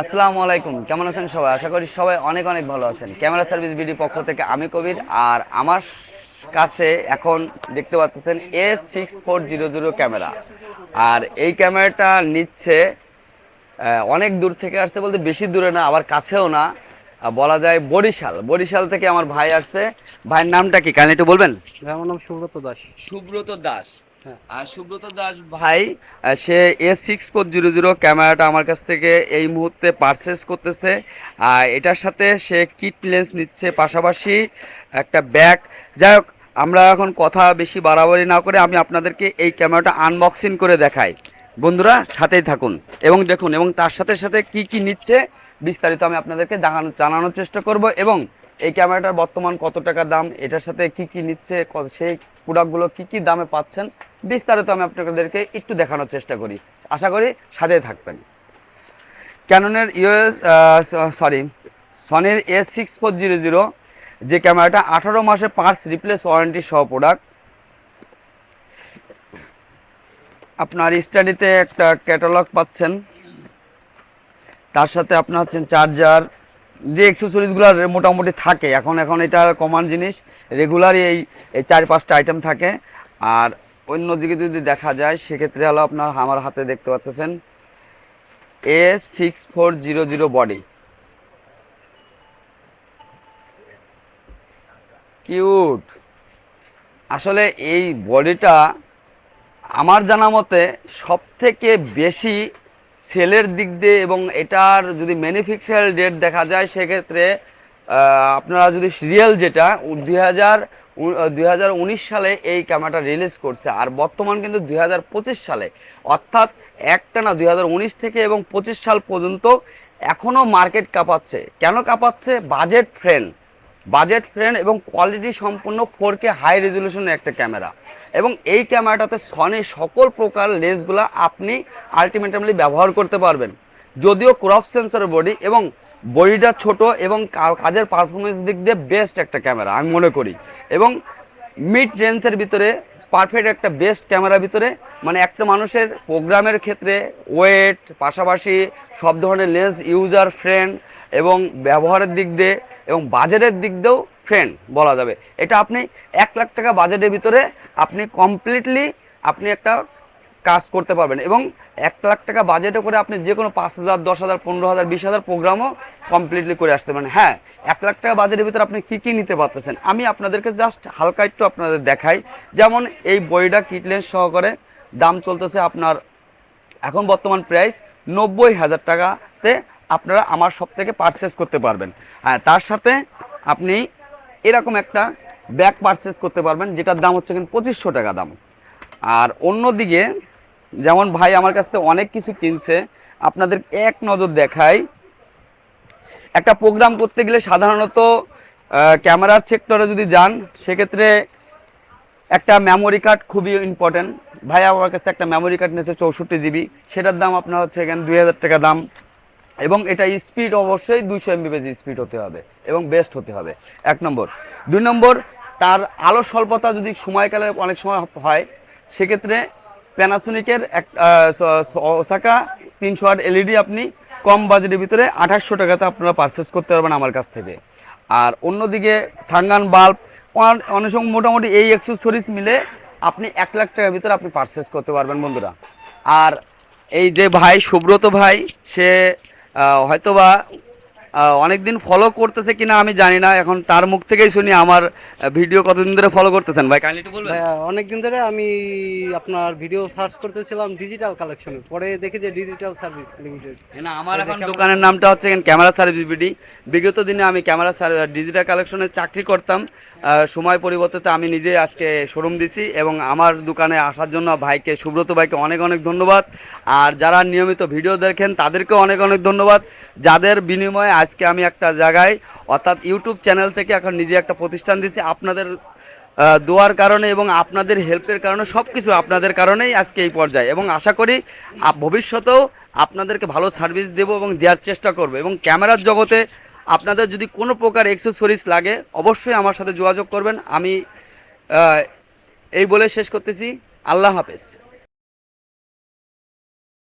আসসালামু আলাইকুম কেমন আছেন সবাই? আশা করি সবাই অনেক অনেক ভালো আছেন। ক্যামেরা সার্ভিস বিডি পক্ষ থেকে আমি কবির আর আমার কাছে এখন দেখতে পাচ্ছেন A six four zero zero camera. আর এই ক্যামেরাটা নিচ্ছে অনেক দূর থেকে আসছে বলতে বেশি দূরে না আবার কাছেও না। বলা যায় বরিশাল। বরিশাল থেকে আমার ভাই আসছে। ভাইয়ের নামটা কি? কাইন্ডলি একটু বলবেন? আমার নাম সুব্রত দাস। সুব্রত দাস। আর সুব্রত দাস ভাই সে A six four zero zero ক্যামেরাটা আমার কাছ থেকে এই মুহূর্তে পারচেস করতেছে। আর এটার সাথে সে কিট লেন্স নিচ্ছে। পাশাপাশি একটা ব্যাগ যাই হোক আমরা এখন কথা বেশি বাড়াবাড়ি না করে আমি আপনাদেরকে এই ক্যামেরাটা আনবক্সিং করে দেখাই। বন্ধুরা সাথেই থাকুন। এবং দেখুন এবং তার সাথে সাথে কি কি নিচ্ছে বিস্তারিত আমি আপনাদেরকে দেখানো জানানোর চেষ্টা করব। এবং এই ক্যামেরাটার বর্তমান কত টাকা দাম? এটার সাথে কি কি নিচ্ছে? সেই প্রোডাক্টগুলো কি কি দামে পাচ্ছেন? বিস্তারিত আমি আপনাদেরকে একটু দেখানোর চেষ্টা করি। আশা করি সাথে থাকবেন। ক্যাননের US sorry সনির S six four zero zero যে ক্যামেরাটা আঠারো মাসে পার্টস রিপ্লেস ওয়ারেন্টি সহ প্রোডাক্ট আপনার স্টাডিতে একটা ক্যাটালগ পাচ্ছেন। তার সাথে আপনার হচ্ছেন চার্জার যে অ্যাক্সেসরিজগুলো মোটামুটি থাকে, এখন এখন এটা কমন জিনিস রেগুলারই এই চার পাঁচটা আইটেম থাকে। আর অন্যদিকে যদি দেখা যায়, সেক্ষেত্রে হলো আপনার আমার হাতে দেখতে পাচ্ছেন A six four zero zero body cute আসলে এই বডিটা আমার জানা মতে সবথেকে বেশি সেলের দিক দিয়ে এবং এটার যদি ম্যানুফ্যাকচার ডেট দেখা যায়, সেক্ষেত্রে আপনারা যদি সিরিয়াল যেটা দুই হাজার সালে এই ক্যামেরাটা রিলিজ করছে। আর বর্তমান কিন্তু দুই হাজার পঁচিশ সালে। অর্থাৎ একটা না দুই হাজার উনিশ থেকে এবং পঁচিশ সাল পর্যন্ত এখনও মার্কেট কাঁপাচ্ছে। কেন কাঁপাচ্ছে? বাজেট ফ্রেন্ড বাজেট ফ্রেন্ড এবং কোয়ালিটি সম্পূর্ণ ফোর কে হাই রেজলিউশনের একটা ক্যামেরা। এবং এই ক্যামেরাটাতে সনি সকল প্রকার লেন্সগুলো আপনি আলটিমেটামলি ব্যবহার করতে পারবেন। যদিও ক্রপ সেন্সর বডি এবং বডিটা ছোট এবং কাজের পারফরমেন্স দিক দিয়ে বেস্ট একটা ক্যামেরা, আমি মনে করি। এবং মিড রেঞ্জের ভিতরে পারফেক্ট একটা বেস্ট ক্যামেরার ভিতরে। মানে একটা মানুষের প্রোগ্রামের ক্ষেত্রে ওয়েট পাশাপাশি সব ধরনের লেন্স ইউজার ফ্রেন্ড এবং ব্যবহারের দিক দিয়ে এবং বাজেটের দিক দিয়েও ফ্রেন্ড বলা যাবে। এটা আপনি এক লাখ টাকা বাজেটের ভিতরে আপনি কমপ্লিটলি আপনি একটা কাজ করতে পারবেন। এবং এক লাখ টাকা বাজেটে করে আপনি যে কোনো পাঁচ হাজার, দশ হাজার, পনেরো হাজার, বিশ হাজার প্রোগ্রামও কমপ্লিটলি করে আসতে পারেন। হ্যাঁ এক লাখ টাকা বাজেটের ভিতরে আপনি কী কী নিতে পারতেছেন? আমি আপনাদেরকে জাস্ট হালকা একটু আপনাদের দেখাই। যেমন এই বইটা কিটলেন্স সহকারে দাম চলতেছে আপনার এখন বর্তমান প্রাইস নব্বই হাজার টাকাতে আপনারা আমার সব থেকে পারচেস করতে পারবেন। হ্যাঁ তার সাথে আপনি এরকম একটা ব্যাগ পারচেস করতে পারবেন, যেটার দাম হচ্ছে কিন্তু পঁচিশশো টাকা দাম। আর অন্যদিকে যেমন ভাই আমার কাছ থেকে অনেক কিছু কিনছে। আপনাদের এক নজর দেখাই। একটা প্রোগ্রাম করতে গেলে সাধারণত ক্যামেরার সেক্টরে যদি যান, সেক্ষেত্রে একটা মেমোরি কার্ড খুবই ইম্পর্টেন্ট ভাই আমার কাছে একটা মেমোরি কার্ড নিয়েছে চৌষট্টি জিবি সেটার দাম আপনার হচ্ছে এখানে দুই হাজার টাকা দাম। এবং এটা স্পিড অবশ্যই দুইশো এমবিপিএস স্পিড হতে হবে এবং বেস্ট হতে হবে। এক নম্বর। দুই নম্বর, তার আলো স্বল্পতা যদি সময়কালে অনেক সময় হয়, সেক্ষেত্রে প্যানাসোনিকের এক ওসাকা তিনশো আট এলইডি আপনি কম বাজেটের ভিতরে আঠাশশো টাকাতে আপনারা পারচেস করতে পারবেন আমার কাছ থেকে। আর অন্যদিকে সাঙ্গান বাল্ব অনেক সময় মোটামুটি এই অ্যাক্সেসরিজ মিলে আপনি এক লাখ টাকার ভিতরে আপনি পারচেস করতে পারবেন বন্ধুরা। আর এই যে ভাই, সুব্রত ভাই, সে হয়তোবা অনেক দিন ফলো করতেছে কিনা আমি জানি না। এখন তার মুখ থেকেই শুনি আমার ভিডিও কতদিন ধরে ফলো করতেছেন? ভাই কাইন্ডলি একটু বলবেন। অনেকদিন ধরে আমি আপনার ভিডিও সার্চ করতেছিলাম ডিজিটাল কালেকশনে পরে দেখি যে ডিজিটাল সার্ভিস লিমিটেড না আমার এখন দোকানের নামটা হচ্ছে ক্যামেরা সার্ভিস বিডি বিগত দিনে আমি ক্যামেরা ডিজিটাল কালেকশনে চাকরি করতাম। আহ, সময় পরিবর্তিতে আমি নিজে আজকে শোরুম দিছি এবং আমার দোকানে আসার জন্য ভাইকে সুব্রত ভাইকে অনেক অনেক ধন্যবাদ। আর যারা নিয়মিত ভিডিও দেখেন তাদেরকেও অনেক অনেক ধন্যবাদ। যাদের বিনিময়ে আজকে আমি একটা জায়গায়, অর্থাৎ ইউটিউব চ্যানেল থেকে এখন নিজে একটা প্রতিষ্ঠান দিছি আপনাদের দোয়ার কারণে এবং আপনাদের হেল্পের কারণে সব কিছু আপনাদের কারণেই আজকে এই পর্যায়ে। এবং আশা করি ভবিষ্যতেও আপনাদেরকে ভালো সার্ভিস দেব এবং দেওয়ার চেষ্টা করব। এবং ক্যামেরার জগতে আপনাদের যদি কোনো প্রকার এক্সেসরিজ লাগে, অবশ্যই আমার সাথে যোগাযোগ করবেন। আমি এই বলে শেষ করতেছি। আল্লাহ হাফেজ।